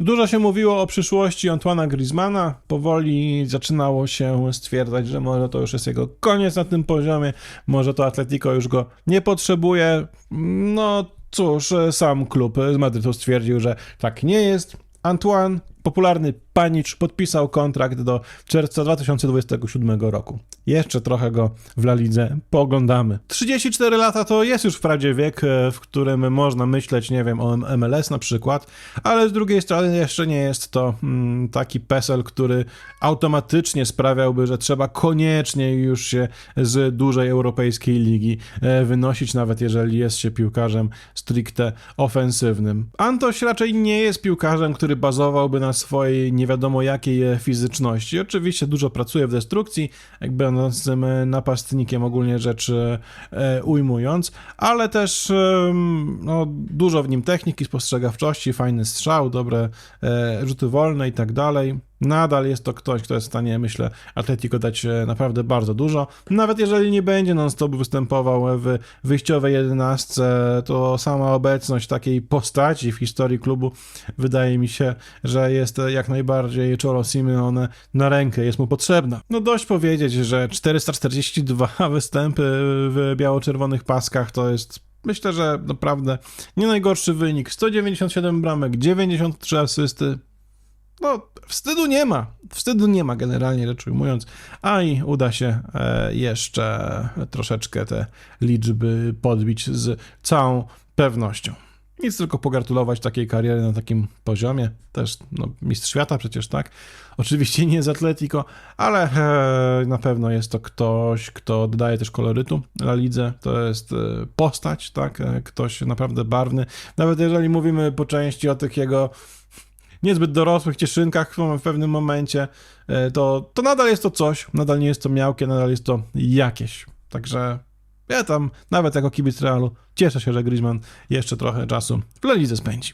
Dużo się mówiło o przyszłości Antoana Griezmana. Powoli zaczynało się stwierdzać, że może to już jest jego koniec na tym poziomie, może to Atletico już go nie potrzebuje. No cóż, sam klub z Madrytu stwierdził, że tak nie jest. Antoine, popularny panicz, podpisał kontrakt do czerwca 2027 roku. Jeszcze trochę go w La Lidze pooglądamy. 34 lata to jest już wprawdzie wiek, e, w którym można myśleć, nie wiem, o MLS na przykład, ale z drugiej strony jeszcze nie jest to mm, taki PESEL, który automatycznie sprawiałby, że trzeba koniecznie już się z dużej europejskiej ligi e, wynosić, nawet jeżeli jest się piłkarzem stricte ofensywnym. Antoś raczej nie jest piłkarzem, który bazowałby na swojej nie wiadomo jakiej e, fizyczności. Oczywiście dużo pracuje w destrukcji, jak będącym e, napastnikiem ogólnie rzecz e, ujmując, ale też no, dużo w nim techniki, spostrzegawczości, fajny strzał, dobre rzuty wolne i tak dalej. Nadal jest to ktoś, kto jest w stanie, myślę, Atletico dać e, naprawdę bardzo dużo. Nawet jeżeli nie będzie non-stop występował w wyjściowej jedenastce, to sama obecność takiej postaci w historii klubu wydaje mi się, że jest jak najbardziej Cholo Simeone na rękę, jest mu potrzebna. No dość powiedzieć, że 442 występy w biało-czerwonych paskach to jest Myślę, że naprawdę nie najgorszy wynik. 197 bramek, 93 asysty. No, wstydu nie ma. Wstydu nie ma, generalnie rzecz ujmując. A i uda się e, jeszcze troszeczkę te liczby podbić z całą pewnością. Nic tylko pogratulować takiej kariery na takim poziomie. Też no, mistrz świata przecież, tak? Oczywiście nie z Atletico, ale e, na pewno jest to ktoś, kto dodaje też kolorytu na lidze. To jest e, postać, tak? E, ktoś naprawdę barwny. Nawet jeżeli mówimy po części o tych jego niezbyt dorosłych cieszynkach w pewnym momencie, e, to, to nadal jest to coś, nadal nie jest to miałkie, nadal jest to jakieś. Także ja tam, nawet jako kibic Realu, cieszę się, że Griezmann jeszcze trochę czasu w La Lidze spędzi.